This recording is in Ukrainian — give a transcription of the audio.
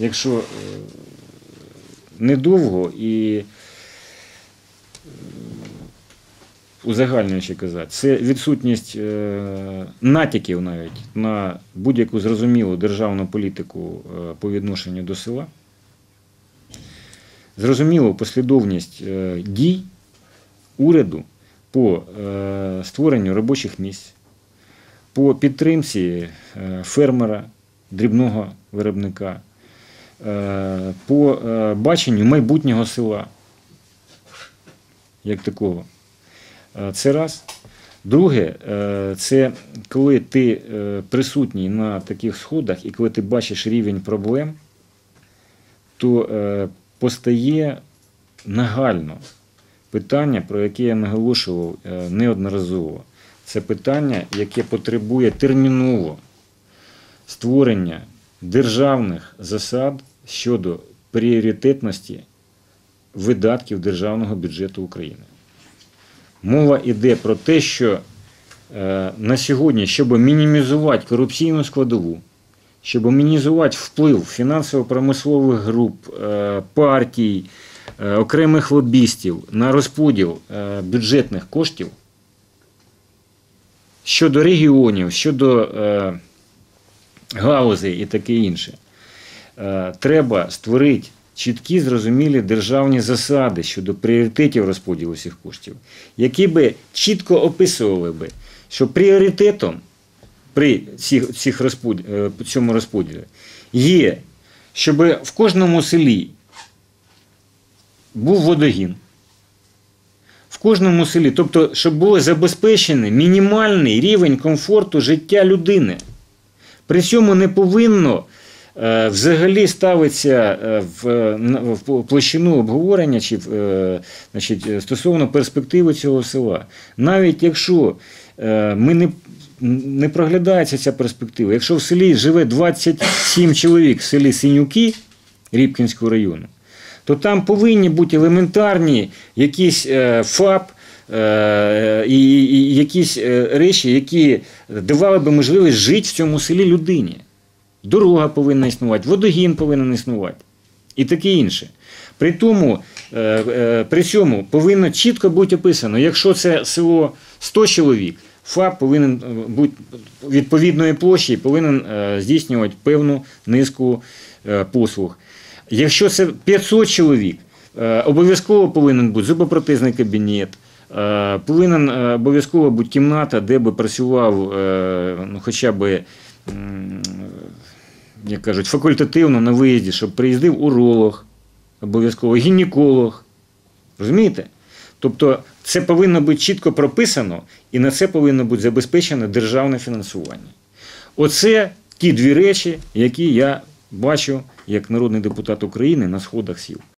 якщо е, недовго і е, узагальнюючи казати, це відсутність е, натяків навіть на будь-яку зрозумілу державну політику по відношенню до села. Зрозуміло послідовність дій уряду по створенню робочих місць, по підтримці фермера, дрібного виробника, по е, баченню майбутнього села як такого. Е, Це раз. Друге, е, це коли ти е, присутній на таких сходах і коли ти бачиш рівень проблем, то е, постає нагально питання, про яке я наголошував е, неодноразово. Це питання, яке потребує терміново створення державних засад щодо пріоритетності видатків державного бюджету України. Мова йде про те, що е, на сьогодні, щоб мінімізувати корупційну складову, щоб мінімізувати вплив фінансово-промислових груп, е, партій, е, окремих лобістів на розподіл бюджетних коштів щодо регіонів, щодо галузей і таке інше, треба створити чіткі зрозумілі державні засади щодо пріоритетів розподілу цих коштів, які би чітко описували би, що пріоритетом при цих, цих розподіл, е, цьому розподілі є, щоб в кожному селі був водогін. В кожному селі, тобто, щоб був забезпечений мінімальний рівень комфорту життя людини. При цьому не повинно е, взагалі ставитися е, в, площину обговорення чи е, значить, е, стосовно перспективи цього села. Навіть якщо е, ми не, не проглядається ця перспектива, якщо в селі живе 27 чоловік в селі Синюки Рібкінського району, то там повинні бути елементарні якісь е, ФАП. е, І, якісь е, речі, які давали би можливість жити в цьому селі людині. Дорога повинна існувати, водогін повинен існувати і таке інше. При тому, е, е, при цьому повинно чітко бути описано, якщо це село 100 чоловік, ФАП повинен е, бути відповідної площі і повинен здійснювати певну низку послуг. Якщо це 500 чоловік, обов'язково повинен бути зубопротезний кабінет, повинен обов'язково бути кімната, де би працював ну, хоча б, як кажуть, факультативно на виїзді, щоб приїздив уролог, обов'язково гінеколог. Розумієте? Тобто це повинно бути чітко прописано, і на це повинно бути забезпечено державне фінансування. Оце ті дві речі, які я бачу як народний депутат України на сходах сіл.